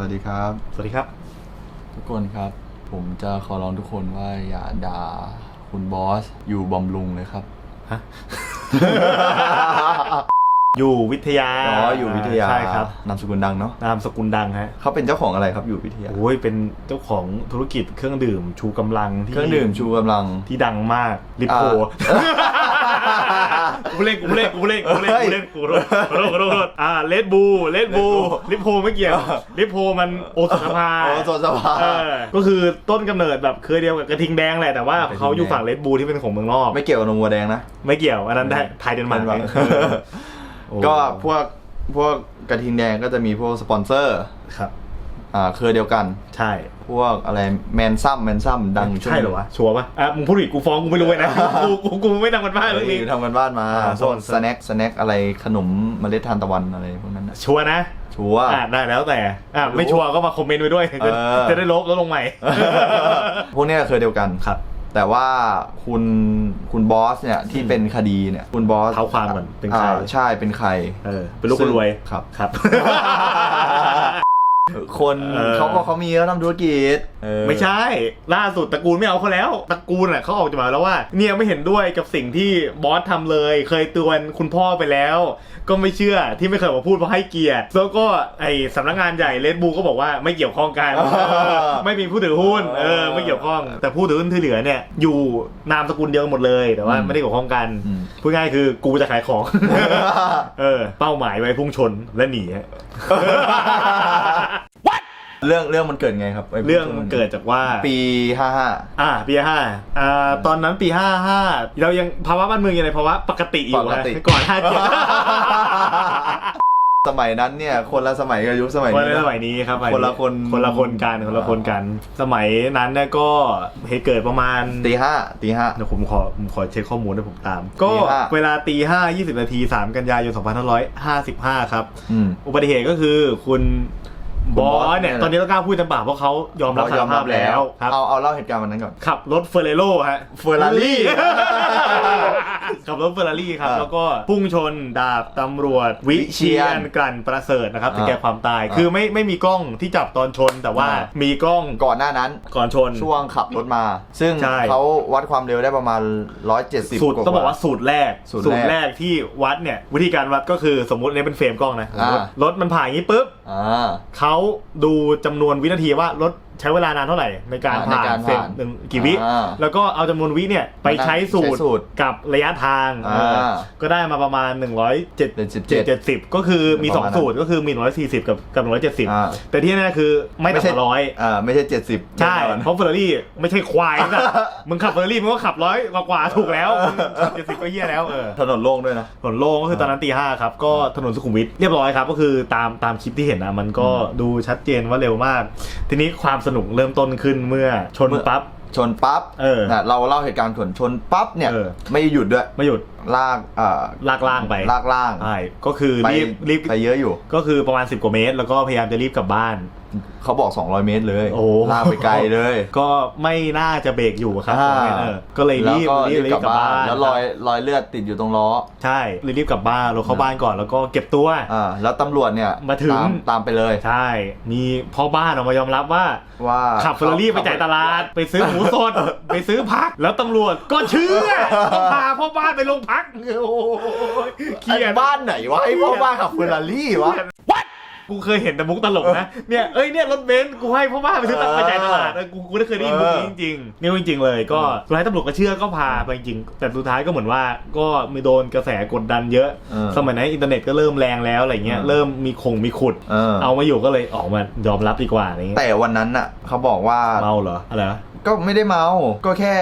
วัสดีครับ สวัสดีครับ ทุกคนครับ ผมจะขอร้องทุกคนว่าอย่าด่าคุณบอสอยู่บำรุงเลยครับ ฮะ อยู่วิทยาอ๋ออยู่วิทยาใช่ครับ นามสกุลดังเนาะนามสกุลดังฮะเขาเป็นเจ้าของอะไรครับอยู่วิทยา โอ้ยเป็นเจ้าของธุรกิจเครื่องดื่มชูกำลังที่เครื่องดื่มชูกำลัง ที่ดังมากลิปโพ อ่า กูเล่นกูเล่นกูเล่นกูเล่นกูเล่นกูโทษขอโทษขอโทษอ่าเลดบูเลดบูลิโพไม่เกี่ยวลิโพมันโอสถภาโอสถภาก็คือต้นกำเนิดแบบเคยเดียวกับกระทิงแดงแหละแต่ว่าเขาอยู่ฝั่งเลดบูที่เป็นของเมืองนอกไม่เกี่ยวกับนมวัวแดงนะไม่เกี่ยวอันนั้นได้ไทยเดนมาร์กก็พวกพวกกระทิงแดงก็จะมีพวกสปอนเซอร์ครับ อ่าเครือเดียวกัน ใช่ พวกอะไรแมนซัมแมนซัมดังช่วงใช่เหรอวะ ชัวร์ปะอะมึงพูดอีกกูฟ้องกูไม่รู้เลยนะกูกูกูไม่ทำกันบ้านเรื่องนี้ ทำกันบ้านมาอ่าพวกสสปอนเซอร์แน็คสแน็คอะไรขนมเมล็ดทานตะวันอะไรพวกนั้นนะชัวร์นะชัวร์ อะได้แล้วแต่อะไม่ชัวร์ก็มาคอมเมนต์ไว้ด้วยเออ จะได้ลบแล้วลงใหม่ พวกเนี้ยเครือเดียวกันครับ แต่ว่าคุณคุณบอสเนี่ยที่เป็นคดีเนี่ยคุณบอสเท้าความก่อนเป็นใคร อ่าใช่เป็นใคร เออเป็นลูกคนรวยครับ ครับ คนเออเขาบอกเขามีแล้วทำธุรกิจเออ ไม่ใช่ ล่าสุดตระกูลไม่เอาเขาแล้วตระกูลอะเขาออกจะมาแล้วว่า เนี่ยไม่เห็นด้วยกับสิ่งที่บอสทำเลย เคยเตือนคุณพ่อไปแล้ว ก็ไม่เชื่อที่ไม่เคยมาพูดเพราะให้เกียรติแล้วก็ไอสำนักงานใหญ่เลดบูก็บอกว่าไม่เกี่ยวข้องกันไม่มีผู้ถือหุ้นเออไม่เกี่ยวข้อง แต่ผู้ถือหุ้นที่เหลือเนี่ยอยู่นามสกุลเดียวกันหมดเลยแต่ว่าไม่ได้เกี่ยวข้องกันอืมพูดง่ายคือกูจะขายของเออเป้าหมายไว้พุ่งชนและหนีฮะ เรื่องเรื่องมันเกิดไงครับไเรื่องมันเกิดจากว่าปีห้าห้าอ่าปีห้าอ่าตอนนั้นปีห้าห้าเรายังภาวะบ้านเมืองยังในภาวะปกติอยู่ปกตินะก่อนห้าเจ็ดสมัยนั้นเนี่ยคนละสมัยกับยุคสมัยคนนี้ในนะสมัยนี้ครับคนละคนคนละคนกันคนละคนกัน สมัยนั้นเนี่ยก็เหตุเกิดประมาณตีห้าตีห้าเดี๋ยวผมขอผมขอเช็คข้อมูลให้ผมตาม ก็ตีห้าเวลาตีห้ายี่สิบนาทีสามกันยายนสองพันห้าร้อยห้าสิบห้าครับอืมอุบัติเหตุก็คือคุณคุณ บบออสสเนี่ยเนี่ยตอนนี้ต้องกล้าพูดเต็มปากเพราะเขายอมรับสารภาพแล้วครับเอาเอาเล่าเหตุการณ์วันนั้นก่อนขับรถเฟอร์เรโร่ฮะ Ferrari ขับรถเฟอร์รารี่ครับอ่าแล้วก็พุ่งชนดาบตำรวจวิเชียนกลั่นประเสริฐนะครับถึงแก่ความตายอ่าคือไม่ไม่มีกล้องที่จับตอนชน แต่ว่าอ่ามีกล้องก่อนหน้านั้นก่อนชนช่วงขับรถมา ซึ่งใช่เขาวัดความเร็วได้ประมาณ 170สูตรต้องบอกว่าสูตรแรกสูตรแรกแรกที่วัดเนี่ยวิธีการวัดก็คือสมมติเนี่ยเป็นเฟรมกล้องนะสมมติอ่ารถมันผ่านอย่างนี้ปุ๊บอ่าเขาดูจำนวนวินาทีว่ารถ ใช้เวลานานเท่าไหร่ในการอ่าผ่าในการนเฟรมผ่านหนึ่งกี่วิ อ่าแล้วก็เอาจำนวนวิเนี่ยไปใช้สูตใช้สูตรกับระยะทางอ่าเออก็ได้มาประมาณ107เจ็ดสิบเจ็ดเจ็ดสิบก็คือมีสองประมาณนั้นสูตรก็คือมีร้อยสี่สิบกับกับร้อยเจ็ดสิบอ่าแต่ที่แน่ๆคือไม่ไม่ต่ำใช่กว่าร้อย อ่าไม่ใช่70ใช่แน่นอนเพราะเฟอร์รารี่ไม่ใช่ควายนะ มึงขับเฟอร์รารี่มึงก็ขับร้อยกว่าๆถูกแล้วเจ็ดสิบก็เหี้ยแล้วเออ ถนนโล่งด้วยนะ ถนนโล่งก็คือตอนนั้นตีห้าครับ ก็ถนนสุขุมวิทเรียบร้อยครับ ก็คือตามตามคลิปที่เห็นนะมันก็ดูชัดเจนว่าเร็วมาก ทีนี้ความสนุกเริ่มต้นขึ้นเมื่อชนเมื่อปั๊บชนปั๊บเออนะเราเล่าเหตุการณ์ส่วนชนปั๊บเนี่ย เออ ไม่หยุดด้วย ไม่หยุดลากอ่าลากล่างไปลากล่างใช่ก็คือไปรีบรีบ ไปเยอะอยู่ ก็คือประมาณ 10 กว่าเมตร แล้วก็พยายามจะรีบกลับบ้าน เขาบอก 200 เมตรเลยโอ้ ลากไปไกลเลย ก็ไม่น่าจะเบรกอยู่ครับอ่า เออก็เลยแล้วรีบก็รีรีบบรีบกลับบ้านแล้วรอยรอยเลือดติดอยู่ตรงล้อใช่เลยรีบกลับบ้านเราเข้าบ้านก่อนแล้วก็เก็บตัว อ่าแล้วตำรวจเนี่ยมาถึงตามตามไปเลยใช่ มีพ่อบ้านออกมายอมรับว่า ว่า ขับเฟอร์รารี่ไปจ่ายตลาด ไปซื้อหมูสด ไปซื้อผัก แล้วตำรวจก็เชื่อต้องพาพ่อบ้านไปโรงพักโอ้ยเขีเขียยนนบ้านไหนวะไอ้พ่อบ้านขับเฟอร์รารี่วะ กูเคยเห็นแต่มุกตลกนะเนี่ยเอ้ยเนี่ยรถเบนซ์กูให้พ่อบ้านไปซื้อตังไปจ่ายตลาดเออกูกูได้เคยได้ยินมุกนี้จริงๆนี่จริง ๆ เลย ก็สุดท้ายตำรวจก็เชื่อก็พาไปจริงๆแต่สุดท้ายก็เหมือนว่าก็มีโดนกระแสกดดันเยอะเออสมัยนั้นอินเทอร์เน็ตก็เริ่มแรงแล้วอะไรเงี้ยเออเริ่มมีคงมีขุดเออเอามาอยู่ก็เลยออกมายอมรับดีกว่าอะไรเงี้ยแต่วันนั้นน่ะเขาบอกว่าเมาเหรออะไรวะก็ไม่ได้เมา ก็แค่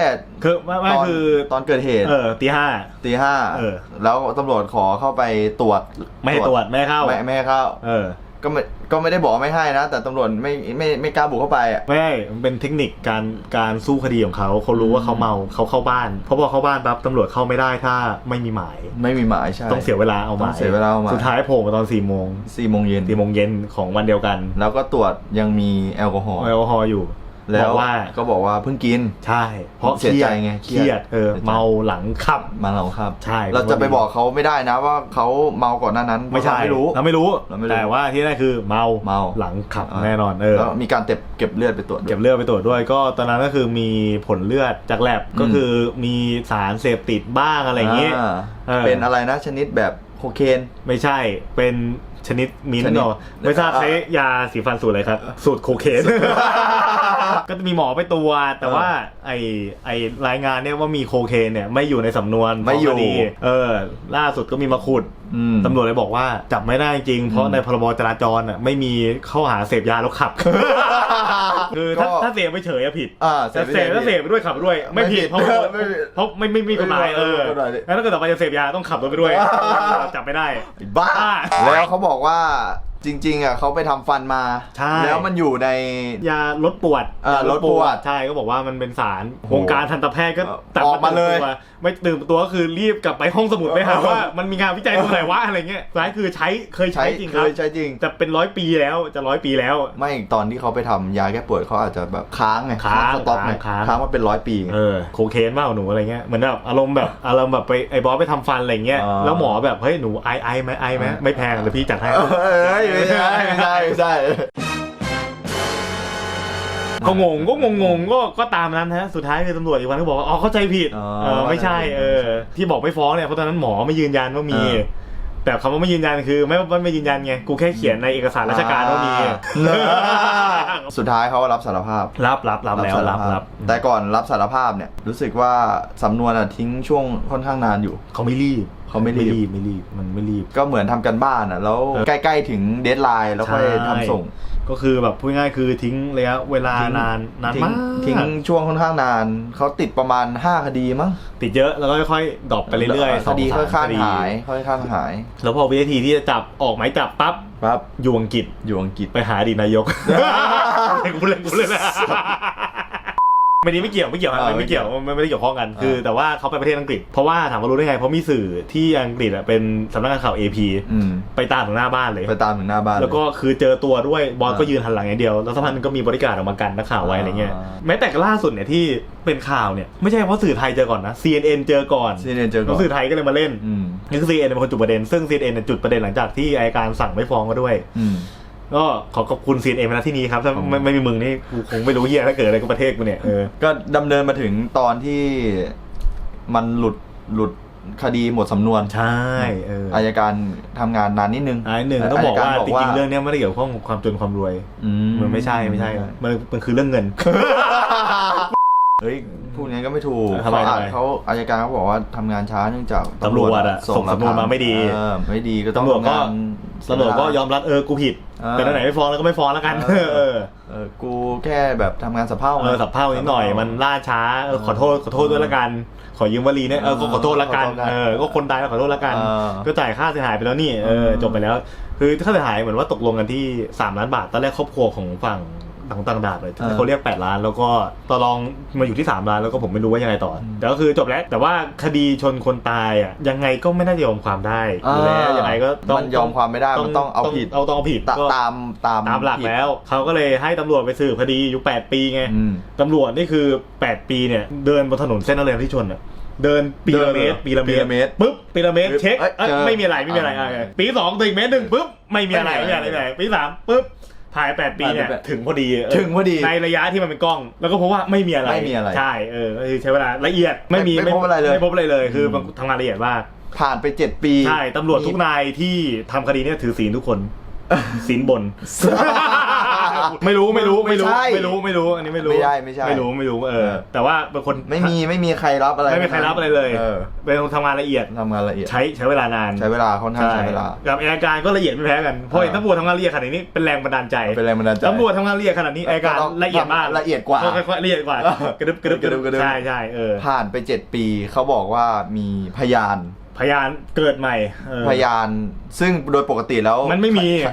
คือไม่ไม่ตอนคือตอนเกิดเหตุ เออตีห้าตีห้าเออ แล้วตำรวจขอเข้าไปตรวจ ไม่ให้ตรวจ ไม่ให้เข้า ไม่ไม่ให้เข้า เออ ก็ไม่ก็ไม่ได้บอกว่าไม่ให้นะ แต่ตำรวจไม่ไม่ไม่กล้าบุกเข้าไปอะไม่มันเป็นเทคนิคการการสู้คดีของเขาเขารู้ว่าเขาเมาเขาเข้าบ้านเพราะพอเข้าบ้านปั๊บตำรวจเข้าไม่ได้ถ้าไม่มีหมาย ไม่มีหมายใช่ ต้องเสียเวลาเอาหต้มาอยงเสียเวลาเอาหมาย สุดท้ายโผล่มาตอนสี่โมงสี่โมงเย็นสี่โมงเย็นของวันเดียวกันแล้วก็ตรวจยังมีแอลกอฮอล์แอลกอฮอล์อยู่ แล้บวอกว่าก็บอกว่าเพิ่งกิน ใช่ เพราะเสียใจไงเครียดเออเสียใจเมาหลังขับมาเราครับ ใช่ เราจะไปบอกเขาไม่ได้นะว่าเขาเมาก่อนหน้านั้นไม่ใช่เพาะเราไม่รู้เราไม่รู้เราไม่รู้แต่ว่าที่ได้คือเมาเมาหลังขับาแน่นอนเออแล้วมีการเก็บเก็บเลือดไปตรวจด้วยเก็บเลือดไปตรวจด้วยก็ตอนนั้นก็คือมีผลเลือดจากแลบก็คือมีสารเสพติดบ้างอะไรอย่างงี้อ่าเออเป็นอะไรนะชนิดแบบโคเคนไม่ใช่เป็น ชนิดมิ้นชท์นิดเนาะไม่ทราบอ่าใช้ยาสีฟันสูตรอะไรครับ สูตรโคเคน ก็จะมีหมอไปตัวจแต่ว่าไอไอรายงานเนี่ยว่ามีโคเคนเนี่ยไม่อยู่ในสำนวนไม่อยู่ขงคดีเออ ล่าสุดก็มีมาขุดอืม ตำรวจเลยบอกว่าจับไม่ได้จริง เพราะในพรบจราจรอะไม่มีข้อหาเสพยาแล้วขับ คือถ้าก็ ถ้าเสพไปเฉยอะผิดอ่าแต่เสพแล้วเสพไปด้วยขับไปด้วย ไม่ผิดเพราะไม่ผิดเพราะไม่ไม่ไม่มีกฎหมายเออไม่มีกฎหมายดิ แล้วถ้าเกิดต่อไปจะเสพยาต้องขับรถไปด้วย จับไม่ได้ ไอ้บ้า อ่า แล้วเขาบอกว่า จริง ๆอะเขาไปทำฟันมา ใช่ แล้วมันอยู่ใน ยาลดปวดเออยาลดปวดใช่ก็บอกว่ามันเป็นสารโอ้โหวงการทันตแพทย์ก็ตัดออกมาเลยตื่นตัวไม่ตื่นตัวก็คือรีบกลับไปห้องสมุดไปหาว่า มันมีงานวิจัยตัวไหนวะอะไรเงี้ยสุดท้ายคือใช้เคยใช้ใช้จริงคเครับยใช้จริงจะเป็นร้อยปีแล้วจะร้อยปีแล้ว ไม่ตอนที่เขาไปทำยาแก้ปวดเขาอาจจะแบบค้างไงค้างสต็อกไงค้าง ค้างมาเป็นร้อยปีไง เออโคเคนเปล่าหนูอะไรเงี้ยเหมือนแบบอารมณ์แบบอารมณ์แบบไปไอ้บอสไปทำฟันอะไรเงี้ยอ่า แล้วหมอแบบเฮ้ยหนูไอไอไหมไอไหมอ่าไม่แพงเดี๋ยวพี่จัดให้ เอ้ยไม่ใช่ไม่ใช่ไม่ใช่ก็งงก็งงงๆก็ก็ตามนั้นฮะสุดท้ายคือตำรวจอีกวันก็บอกว่าอ๋อเข้าใจผิดอ๋อเออไม่ใช่เออที่บอกไม่ฟ้องเนี่ยเพราะตอนนั้นหมอไม่ยืนยันว่ามีเออ แต่คำว่าไม่ยืนยันคือไม่ว่าไม่ยืนยันไงกูแค่เขียนในเอกสารราชการว่ามีสุดท้ายเขารับสารภาพ รับรับรับแล้วสารรับภาพรับแต่ก่อนรับสารภาพเนี่ยรู้สึกว่าสำนวนอะทิ้งช่วงค่อนข้างนานอยู่เขาไม่รีบเขาไม่รีบไม่รีบไม่รีบมันไม่รีบ ก็เหมือนทำกันบ้านอะแล้วเออใกล้ๆถึงเดทไลน์แล้วค่อยใช่ทำส่ง ก็คือแบบพูดง่ายๆคือทิ้งระยะเวลาทิ้งนานนานทิ้งมากทิ้งช่วงค่อนข้างนาน เขาติดประมาณ 5 คดีมั้งติดเยอะแล้วก็ค่อยๆดรอปไปเรื่อยๆคดีสค่ออยงข้าสามงคดีหายค่อยข้างหาย แล้วพอวิธีที่จะจับออกหมายจับปั๊บครับอยู่อังกฤษอยู่อังกฤษไปหาอดีตนายกกูเล่นกูเล่นนะ ไม่นี้ไม่เกี่ยวไม่เกี่ยวครับอ่าไม่เกี่ยวไม่ไม่ได้เกี่ยวข้องกันอ่าคือ แต่ว่าเขาไปประเทศอังกฤษ เพราะว่าถามว่ารู้ได้ไง เพราะมีสื่อที่อังกฤษอะเป็นสำนักงานข่าว AP อืม ไปตามถึงหน้าบ้านเลย ไปตามถึงหน้าบ้านแล้วก็คือเจอตัวด้วยบอสอ่าก็ยืนหันหลังอย่างเดียว แล้วสักพักนึงก็มีบริการออกมากันนักข่าวไว้อะไรเงี้ยอ่า แม้แต่ล่าสุดเนี่ยที่เป็นข่าวเนี่ยไม่ใช่เพราะสื่อไทยเจอก่อนนะ CNN เจอก่อนซีเนเจอก่แล้อวนสื่อไทยก็เลยมาเล่นอืมนี่คือ CNN เป็นคนจุดประเด็น ซึ่ง CNN เนี่ยจุดประเด็นหลังจากที่อายการสั่งไม่ฟ้องก็ด้วย อืม ก็ขอขอบคุณ CNN มาณที่นี้ครับ ถ้าอ๋อไม่ไม่มีมึงนี่กูคงไม่รู้เฮียถ้าเกิดอะไรกับประเทศกูเนี่ยเออก็ดำเนินมาถึงตอนที่มันหลุดหลุดคดีหมดสำนวนใช่เอออายการทำงานนานนิดนึงอันหนึ่งต้องบอกว่ายจริงๆเรื่องเนี้ยไม่ได้เกี่ยวข้องกับความจนความรวย อืมันไม่ใช่ไม่ใช่ มันมันคือเรื่องเงิน เฮ้ยพูดงั้นก็ไม่ถูกทำไมเขาอ่านทำไม เขาอายการเขาบอกว่าทำงานช้าเนื่องจากตำรวจอะส่งสำนวนมาไม่ดีเออไม่ดีก็ต้องตำรวจก็ ทำงานตำรวจก็ยอมรับเออกูผิด เออ แต่ไหนๆไม่ฟ้องแล้วก็ไม่ฟ้องแล้วกัน เออเออเออกูแค่แบบทำงานสับเพร่าเออสับเพร่านิดหน่อยมันล่าช้าเออขอโทษขอโทษด้วยละกัน ขอยืมวลีเนี่ยเออก็ขอโทษละกันขอโทษกันเออก็คนตายก็ขอโทษละกัน เออ ก็จ่ายค่าเสียหายไปแล้วนี่เออเออจบไปแล้ว คือค่าเสียหายเหมือนว่าตกลงกันที่ 3 ล้านบาทตอนแรกครอบครัวของฝั่ง ต่างต่างดาบเลยเขาเรียก 8 ล้าน แล้วก็ต่อรองมาอยู่ที่ 3 ล้านแล้วก็ผมไม่รู้ว่ายังไงต่ออแต่ก็คือจบแล้ว แต่ว่าคดีชนคนตายอะยังไงก็ไม่น่าจะยอมความได้อยู่แล้วยังไงก็ต้องมันยอมความไม่ได้มันต้องเอาผิด เอาต้องเอาผิดตาก็ตามตามตามหลักผิดแล้ว เขาก็เลยให้ตำรวจไปสืบคดีอยู่ 8 ปีไง อืม ตำรวจนี่คือ 8 ปีเนี่ย เดินบนถนนเส้นอะไรที่ชนอะเดินปีละเมตรเดินปีละเมปีตรละเมตรปุ๊บปีละเมตรเช็คเอ้ยเอ้ยเจอไม่มีอะไรไม่มีอะไรอ่าอะปีสองถึงเมตรหนึ่งปุ๊บไม่มีอะไรไม่ไม่มีมีอะอะไรไรไม่มีอะไรปีสามปุ๊บ ถ่าย8ปีเนี่ยผ่านไปแปดถึงพอดีเออถึงพอดีในระยะที่มันเป็นกล้อง แล้วก็พบว่าไม่มีอะไรไม่มีอะไรใช่เออก็คือใช้เวลาละเอียดไม่มีไม่พบอะไรเลยไม่พบอะไรเลยคือมมันทำงานละเอียดมากผ่านไปเจ็ดปีใช่ตำรวจทุกนายที่ทำคดีเนี่ยถือศีลทุกคนศีลบน ไม่รู้ไม่รู้ไม่รู้ไม่ใช่ ไม่รู้ไม่รู้อันนี้ไม่รู้ไม่ได้ไม่ใช่ ไม่รู้ไม่รู้เออเออ แต่ว่าเป็นคนไม่มีไม่มีใครรับอะไรไม่มีใครรับอะไรเลยเออเป็นคนทำงานละเอียดทำงานละเอียดใช้ใช้เวลานานใช้เวลาค่อนข้างใช้เวลา กับอายการก็ละเอียดไม่แพ้กันเพราะเออเห็นตำรวจทำงานละเอียดขนาดนี้เป็นแรงบันดาลใจเป็นแรงบันดาลใจตำรวจทำงานละเอียดขนาดนี้อายการก็ต้องละเอียดมากละเอียดกว่าค่อยๆละเอียดกว่าเออกระดึบกระดึบกระดึบกระดึบใช่ใช่เออผ่านไปเจ็ดปีเขาบอกว่ามีพยานพยานเกิดใหม่เออพยานซึ่งโดยปกติแล้วมันไม่มีค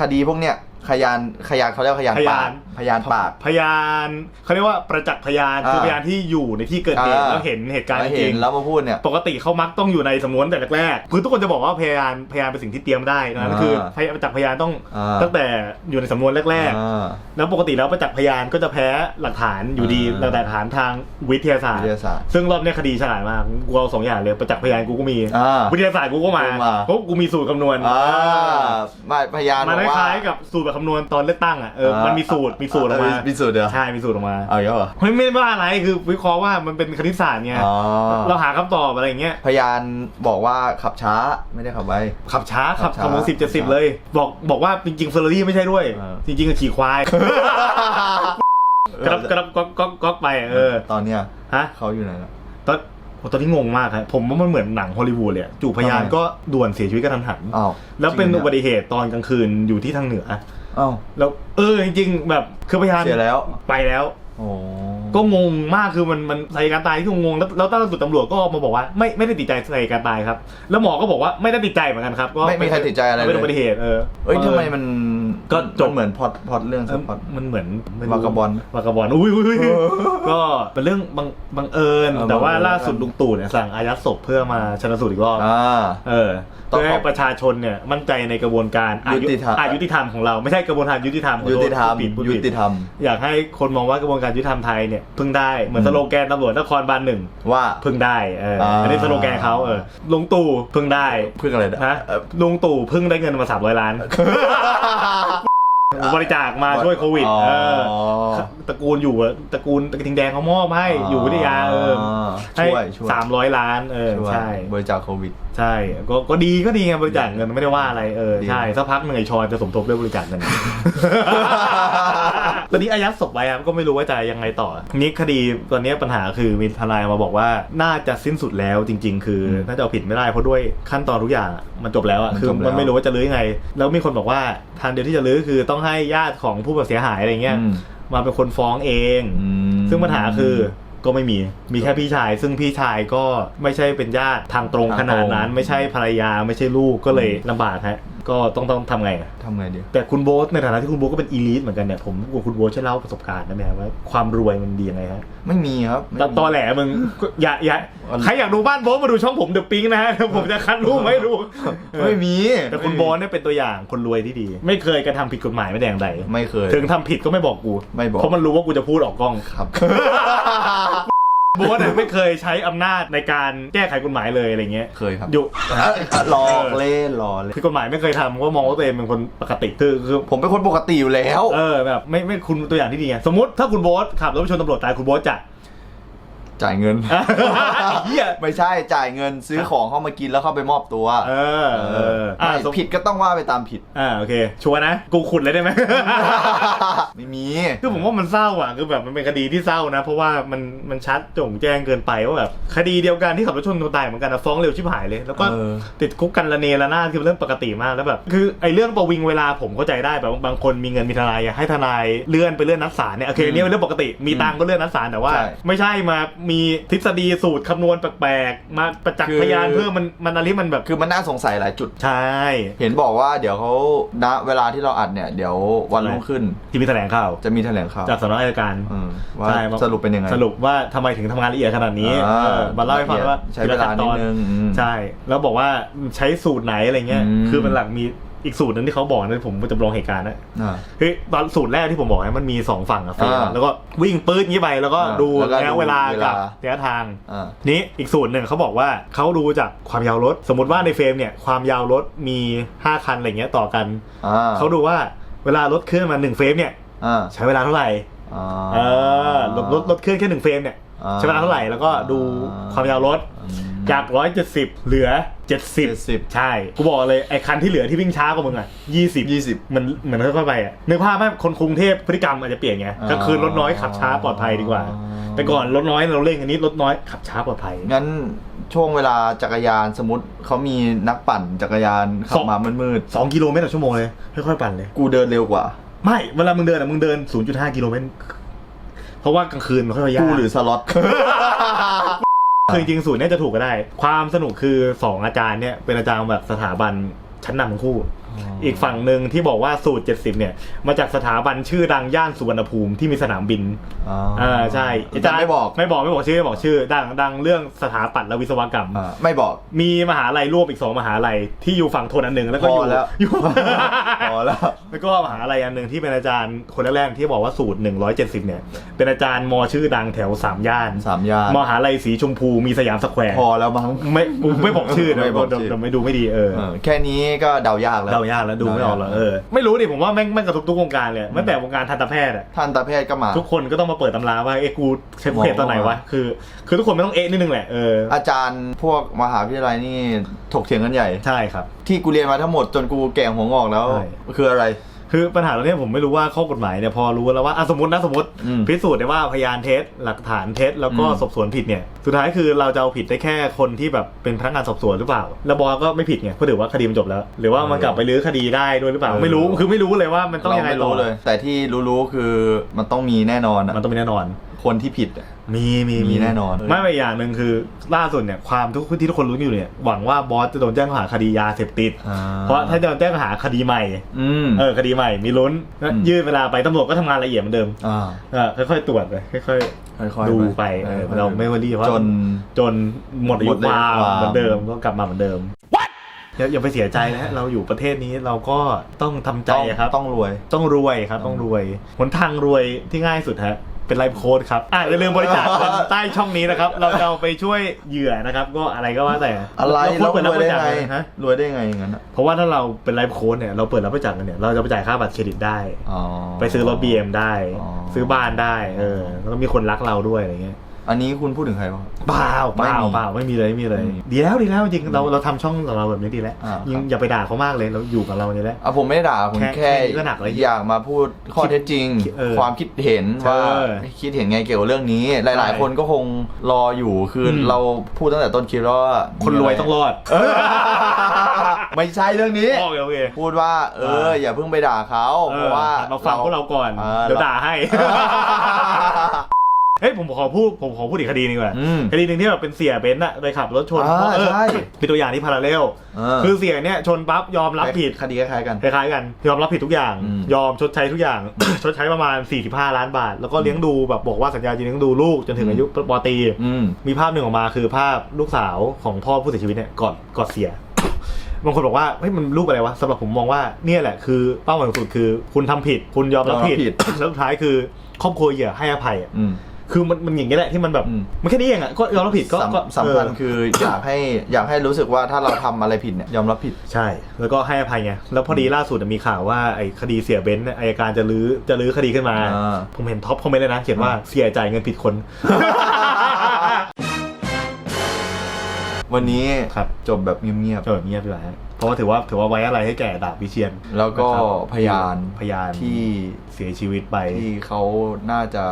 คดีพวกเนี้ย ขยานขยานเขาเรียกว่าพยานพยาปานกพยานปาก พยานเขาเรียกว่าประจักษ์พยานอ่าคือพยานที่อยู่ในที่เกิดเหตุอ่า แล้วเห็นเหตุการณ์จเห็รินงแล้วมาพูดเนี่ย ปกติเขามักต้องอยู่ในสำนวนแต่แรกๆคือทุกคนจะบอกว่าพยานพยานเป็นสิ่งที่เตรียมได้นะนั่นคืออ่าพยานประจักษ์พยานต้องอ่า ตั้งแต่อยู่ในสำนวนแรกอ่า ๆ แล้วปกติแล้วประจักษ์พยานก็จะแพ้หลักฐานอยู่ดีอ่าหลักฐานทางวิทยาศาสตวิร์ทยาศาสตร์ซึ่งรอบเนี้ยคดีฉลาดมากกูเอาสองอย่างเลยประจักษ์พยานกูก็มี อ่าวิทยาศาสตร์กูก็มากูมา เพราะกูมีสูตรคำนวณอ่าไม่พยานมันบอกคว่า ล้ายๆกับสูตรแบบคำนวณตอนเลือกตั้งอะเออมันมีสูตรมีสูตรออกมามีสูตรเดียวใช่มีสูตรออกมาเอาเยอะเหรอไม่ไม่ว่าอะไรคือวิเคราะห์ว่ามันเป็นคณิตศาสตร์ไงอ๋อเราหาคำตอบอะไรอย่างเงี้ยพยานบอกว่าขับช้าไม่ได้ขับไว ขับช้าขับขับช้าขับวงสิบเจ็ดสิบเลย บอกบอกว่าจริงๆเฟอร์รารี่ไม่ใช่ด้วย เออ จริงๆก็ขี่ควายกระดับกระดับก๊อกก๊อกก๊อกไปเออตอนเนี้ยฮะ เขาอยู่ไหนแล้วตอนโอ้ตอนนี้งงมากครับผมว่ามันเหมือนหนังฮอลลีวูดเลยอะจู่พยานทำไม ก็ด่วนเสียชีวิตกระทันหัน อ้าวแล้วเป็นจริอุงบัหรติเหตุตอนกลางคืนอยู่ที่ทางเหนือ อ้าวแล้วเออจริงๆแบบคือพยานเสียแล้ว ไปแล้ว โอ้ก็งงมากคือมันมันสาเหตุการตายที่งงแล้วแล้วตั้งสุดตำรวจก็มาบอกว่าไม่ไม่ได้ติดใจสาเหตุการตายครับ แล้วหมอก็บอกว่าไม่ได้ติดใจเหมือนกันครับก็ไม่มีใครติดใจอะไรเลยเป็นอุบัติเหตุเออเอ้ยทำไมมันก็จบมันเหมือนพล็อดพล็อดเรื่องเอสัอกพล็อดมันเหมือนไม่รู้วากาบอลวากาบอลอุ้ยอุ้ยอุ้ยเออก็เป็นเรื่องบังบังเอิญเออแต่ว่าบังเอิญล่าสุดลุงตู่เนี่ยสั่งอายัดศพเพื่อมาชนสูตรอีกรอบอ่าเออ ต้องเพื่อขให้อบประชาชนเนี่ยมั่นใจในกระบวนการอายุติธรรม อายุติธรรมของเราไม่ใช่กระบวนการยุติธรรมขอโทษยุติธรรมพูดผิดพูดยุผิดติธรรม อยากให้คนมองว่ากระบวนการยุติธรรมไทยเนี่ยพึ่งได้เหมือนอืม สโลแกนตำรวจนครบาลหนึ่งว่าพึ่งได้เอออ่าอันนี้สโลแกนเขาเออลุงตู่พึ่งได้เพื่ออะไรนะฮะเอ่อ ลุงตู่พึ่งได้เงินมาสามร้อยล้าน บริจาคมาช่วยโควิด อ๋อ เออตระ กูลอยู่อะตระกูลตระทิงแดงเขามอบให้อยู่วิทยาเออให้ช่วยช่วยสามร้อยล้านเออช่วยใช่บริจาคโควิด ใช่ก็ก็ดีก็ดีไงบริจาคเงินไม่ได้ว่าอะไรเออดีใช่สักพักหนึ่งไอชอนจะสมทบเรื่องบริจาคเงินตอนนี้อายัดศพไว้ครับก็ไม่รู้ว่าจะยังไงต่อนี้คดีตอนนี้ปัญหาคือมีทนายมาบอกว่าน่าจะสิ้นสุดแล้วจริง ๆ คืออมน่าจะเอาผิดไม่ได้เพราะด้วยขั้นตอนทุกอย่างอะมันจบแล้วอะมันคือจบแล้วมันไม่รู้ว่าจะรื้อยังไง แล้วมีคนบอกว่าทางเดียวที่จะรื้อคือต้องให้ญาติของผู้เสียหายอะไรเงี้ยอื มมาเป็นคนฟ้องเอง อืม ซึ่งปัญหาคือก็ไม่มี มีแค่พี่ชาย ซึ่งพี่ชายก็ไม่ใช่เป็นญาติทางตรงทางตรง ขนาดนั้น ไม่ใช่ภรรยาไม่ใช่ลูกก็เลยลำบากฮะ ก็ต้องต้องทำไงอะทำไงดีแต่คุณโบ๊ทในฐานะที่คุณโบ๊ทก็เป็นอีลิทเหมือนกันเนี่ยผมกลัวคุณโบ๊ทช่วยเล่าประสบการณ์ได้ไหมครับว่าความรวยมันดียังไงฮะไม่มีครับไม่ตอมี ตอแหลมึงอย่าอย่าอันใครอยากดูบ้านโบ๊ทมาดูช่องผมเดอะปิงนะฮะเดี๋ยวผมจะคัดรูปมาให้ดู ไม่มีแต่คุณโบ๊ทเนี่ยเป็นตัวอย่างคนรวยที่ดี ไม่เคยกระทำผิดกฎหมายไม่แต่อย่างใดไม่เคย ถึงทำผิดก็ไม่บอกกูไม่บอก เพราะมันรู้ว่ากูจะพูดออกกล้อง ครับ โบ๊ทเนี่ยไม่เคยใช้อำนาจในการแก้ไขกฎหมายเลยอะไรเงี้ยเคยครับ อยู่หลอกเล่นหลอกเล่นคือกฎหมายไม่เคยทำก็มองว่าตัวเองเป็นคนปกติคือคือ ผมเป็นคนปกติอยู่แล้ว เออแบบไม่ไม่คุณตัวอย่างที่ดีไงสมมติถ้าคุณโบ๊ทขับรถไปชนตำรวจตายคุณโบ๊ทจะ จ่ายเงินไอ้เหี้ย ไม่ใช่จ่ายเงินซื้อของเข้ามากินแล้วเข้าไปมอบตัวเออเอออะไม่สมผิดก็ต้องว่าไปตามผิด อ่าโอเค ชัวร์นะ กูขุดเลยได้ไหม ไม่มี คือผมว่ามันเศร้าอะคือแบบมันเป็นคดีที่เศร้านะ เพราะว่ามันมันชัดจงแจ้งเกินไปว่าแบบคดีเดียวกันที่ขับรถชนคนตายเหมือนกันนะฟ้องเร็วชิบหายเลย แล้วก็เออ ติดคุกกันระเนระนาดคือเป็นเรื่องปกติมากแล้วแบบคือไอ้เรื่องประวิงเวลาผมเข้าใจได้แบบบางคนมีเงินมีทนายอะให้ทนายเลื่อนไปเลื่อนนัดศาลเนี่ยโอเคอืมเนี่ยเป็นเรื่องปกติมีตังค์ก็เลื่อนนัดศาลแต่ว่า ใช่ ไม่ใช่มามีทฤษฎีสูตรคำนวณแปลกๆ มาประจักษ์คือพยานเพิ่มมันมันอะไรมันแบบคือมันน่าสงสัยหลายจุด ใช่เห็นบอกว่าเดี๋ยวเขาณเวลาที่เราอัดเนี่ย เดี๋ยววันรุ่งขึ้นที่มีแถลงข่าวจะมีแถลงข่าวจากสำนักอายการอืมว่าใช่สรุปเป็นยังไงสรุปว่าทำไมถึงทำงานละเอียดขนาดนี้อ่าเออมาเล่าให้ฟังว่าใช้เวลานิดนึงอืมใช่ แล้วบอกว่าใช้สูตรไหนอะไรเงี้ยอืมคือมันหลักมี อีกสูตรหนึงที่เขาบอกนะผมจำลองเหตุการณ์นะอ่า เฮ้ยตอนสูตรแรกที่ผมบอกนะมันมีสองฝั่งอะเฟรมอ่าแล้วก็วิ่งปื๊ดงี้ไปแล้วก็อ่าดูแล้วก็ระยะดูเวลาเวกัลาบระยะทาง อ่า นี้อีกสูตรหนึ่งเขาบอกว่าเขาดูจากความยาวรถ สมมติว่าในเฟรมเนี่ยความยาวรถมี 5 คันอะไรเงี้ยต่อกัน อ่าเขาดูว่าเวลารถเคลื่อนมาหนึ่งเฟรมเนี่ยอ่าใช้เวลาเท่าไหร่อ่า เออรถรถรถเคลื่อนแค่หนึ่งเฟรมเนี่ยอ่าใช้เวลาเท่าไหร่แล้วก็ดูความยาวรถ อืม จาก170เหลือ70 70 ใช่ กูบอกเลย ไอ้คันที่เหลือที่วิ่งช้ากว่ามึงอะ20 20มันเหมือนค่อยๆไปอะนึกภาพไหมคนกรุงเทพพฤติกรรมอาจจะเปลี่ยนไงอ่าก็คือรถน้อยขับช้าปลอดภัยดีกว่าอ่า แต่ก่อนรถน้อยเราเร่งอันนี้รถน้อยขับช้าปลอดภัย งั้นช่วงเวลาจักรยานสมมติเขามีนักปั่นจักรยานขัสบองมามืด2กิโลเมตรต่อชั่วโมงเลยค่อยๆปั่นเลย ๆกูเดินเร็วกว่า ไม่เวลามึงเดินอะมึงเดิน 0.5 กิโลเมตร เพราะว่ากลางคืนมันค่อยๆยาก กูหรือสล็อต คือจริงๆสูตรเนี้ยจะถูกก็ได้ ความสนุกคือ2อาจารย์เนี่ยเป็นอาจารย์แบบสถาบันชั้นนำทั้งคู่ อ๋ออีอีกฝั่งหนึ่งที่บอกว่าสูตร 70 เนี่ย มาจากสถาบันชื่อดังย่านสุวรรณภูมิที่มีสนามบินอ๋ออ่าใช่อาจารย์ไม่บอกไม่บอกไม่บอกชื่อไม่บอกชื่อ ดังดังเรื่องสถาปัตย์และวิศวกรรมอ่าไม่บอกมีมหาลัยรวบอีกสองมหาลัยที่อยู่ฝั่งทนอันหนึ่งแล้วก็พออยู่แล้วอยู่พอแล้วแล้วก็มหาลัยอันหนึ่งที่เป็นอาจารย์คนแรกๆที่บอกว่าสูตร 170 เนี่ย เป็นอาจารย์มอชื่อดังแถวสามย่านสามย่านมหาลัยสีชมพูมีสยามสแควร์พอแล้วมั้งไม่ไม่บอกชื่อนะไม่บอกเดี๋ยวชื่อเดี๋ยวไม่ดูไม่ดีเออเออแค่นี้ก็เดายากแล้วเดายากแล้วดูไม่ออกหรอกเออไม่รู้ดิผมว่าแม่งแม่งกระทบทุกวงการเลยแม้แต่วงการทันตแพทย์อะทันตแพทย์ก็มา ทุกคนก็ต้องมาเปิดตำราว่าเอ๊ะกูใช้เพจตอนไหนวะคือ คือทุกคนไม่ต้องเอ๊ะนิดนึงแหละเอออาจารย์พวกมหาวิทยาลัยนี่ถกเถียงกันใหญ่ใช่ครับ ที่กูเรียนมาทั้งหมดจนกูแก่หัวงอกแล้วใช่คืออะไร คือปัญหาตรงนี้ผมไม่รู้ว่าข้อกฎหมายเนี่ยพอรู้แล้วว่าอะสมมตินะสมมติ อืมพิสูจน์ได้ว่าพยานเท็จหลักฐานเท็จแล้วก็อืม สอบสวนผิดเนี่ยสุดท้ายคือเราจะเอาผิดได้แค่คนที่แบบเป็นพนักงานสอบสวนหรือเปล่า แล้วบอสก็ไม่ผิดไงก็ถือว่าคดีมันจบแล้ว หรือว่ามันกลับไปรื้อคดีได้ด้วยหรือเปล่าเออไม่รู้คือไม่รู้เลยว่ามันต้องยังไงเราไม่ต่อรู้เลย แต่ที่รู้ๆคือมันต้องมีแน่นอนอะ มันต้องมีแน่นอน คนที่ผิดอะ มีมีมีแน่นอน ไม่ไม่อย่างหนึ่งคือ ล่าสุดเนี่ยความทุกที่ทุกคนรู้อยู่เนี่ยหวังว่าบอสจะโดนแจ้งข้อหาคดียาเสพติด อ่เพราะถ้าโดนแจ้งข้อหาคดีใหม่อืมเออคดีใหม่มีลุ้นอืมยืดเวลาไปตำรวจก็ทำงานละเอียดเหมือนเดิมอ่าเออค่อยๆตรวจไปค่อยค่อยๆๆดูไปเออค่อยๆเราไม่วารีเพราะจน จนหมดอายุหมดอายุความความ เหมือนเดิมก็กลับมาเหมือนเดิมอย่าอย่าไปเสียใจนะฮะเราอยู่ประเทศนี้เราก็ต้องทำใจต้องอะครับ ต้องรวย ต้องรวยครับต้องรวยหนทางรวยที่ง่ายสุดฮะ เป็นไลฟ์โค้ดครับอะอย่าลืมบริจาคเงินใต้ช่องนี้นะครับ เราจะเอาไปช่วยเหยื่อนะครับ ก็อะไรก็ว่าแต่อะไรเราแล้วควรรเปิดรัวยบบริได้จาคไงเลยฮะรวยได้ไงอย่างนั้นอะเพราะว่าถ้าเราเป็นไลฟ์โค้ดเนี่ยเราเปิดรับบริจาคกันเนี่ยเราจะไปจ่ายค่าบัตรเครดิตได้ อ๋อ ไปซื้อรถบีเอ็มได้ อ๋อ ซื้อบ้านได้เออแล้วก็มีคนรักเราด้วยอะไรเงี้ย อันนี้คุณพูดถึงใครบ้าง เปล่าเปล่าไม่มีเปล่าไม่มีเลยไม่มีเลยอืมดีแล้วดีแล้วจริงเราเราทำช่องของเราแบบนี้ดีแล้วอ่ายิ่งครับอย่าไปด่าเขามากเลยเราอยู่กับเราเนี่ยแหละ อะผมไม่ได้ด่าผมแค่แค่แค่นี้ก็หนักแล้วอยากมาพูดข้อเท็จจริง เออความคิดเห็นว่าเออคิดเห็นไงเกี่ยวกับเรื่องนี้ หลายใช่ๆคนก็คงรออยู่คืออม เราพูดตั้งแต่ต้นคลิปแล้วว่าคนรวยต้องรอดเออไม่ใช่เรื่องนี้ โอเคโอเค พูดว่า เออ อย่าเพิ่งไปด่าเขาเพราะว่าเราฟังพวกเราก่อนออ เดี๋ยวด่าให้ เฮ้ยผมขอพูดผมขอพูดอีกคดีหนึงก่อนอืมคดีหนึ่งที่แบบเป็นเสียเบนซ์อะไปขับรถชนอ่าเออใช่ เป็นตัวอย่างที่พาราเรลเออคือเสียเนี่ยชนปั๊บยอมรับผิดคดีคล้ายๆกัน คล้ายๆกันยอมรับผิดทุกอย่าง อืม ยอมชดใช้ทุกอย่าง ชดใช้ประมาณ 45 ล้านบาท แล้วก็เลี้ยงดูแบบบอกว่าสัญญาจะเลี้ยงดูลูกจนถึงอายุปตรี อืม มีภาพหนึ่งออกมาคือภาพลูกสาวของพ่อผู้เสียชีวิตเนี่ยกอดกอดเสีย บางคนบอกว่าเฮ้ยมันรูปอะไรวะสำหรับผมมองว่าเนี่ยแหละคือเป้าหมายสูงสุดคือ คุณทำผิด คุณยอมรับผิดยอมรับผิดแล้วสุดท้ายคือครอบครัวเหยื่อให้อภัยอะอืม คือมันมันอย่างนี้แหละที่มันแบบอืมมันแค่นี้เองอะก็ยอมรับผิดก็ก็สำสำคัญเออคืออยากให้อยากให้รู้สึกว่าถ้าเราทำอะไรผิดเนี่ยยอมรับผิดใช่ แล้วก็ให้อภัยไงแล้วพอดีล่าสุดมีข่าวว่าไอ้คดีเสียเบนซ์เนี่ยอายการจะรื้อจะรื้อคดีขึ้นมาอ่าผมเห็นท็อปคอมเมนต์เลยนะ เขียนว่าอ่าเสียจ่ายเงินผิดคนวันนี้ครับจบแบบเงียบเออเงียบไปแล้วเพ ราะว่าถือว่าถือว่าไว้อะไรให้แก่ดาบวิเชียนๆแล้วก็นะครับพยานพยานที่เสียชีวิตไปที่เขาน่าจะ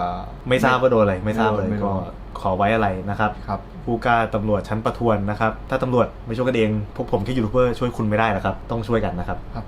ไม่ทราบว่าโดนอะไรไม่ทราบเลยไม่โดก็นขอไว้อะไรนะครับครับผู้กล้าตำรวจชั้นประทวนนะครับ ถ้าตำรวจไม่ช่วยกันเอง พวกผมแค่ยูทูบเบอร์ช่วยคุณไม่ได้นะครับ ต้องช่วยกันนะครับครับ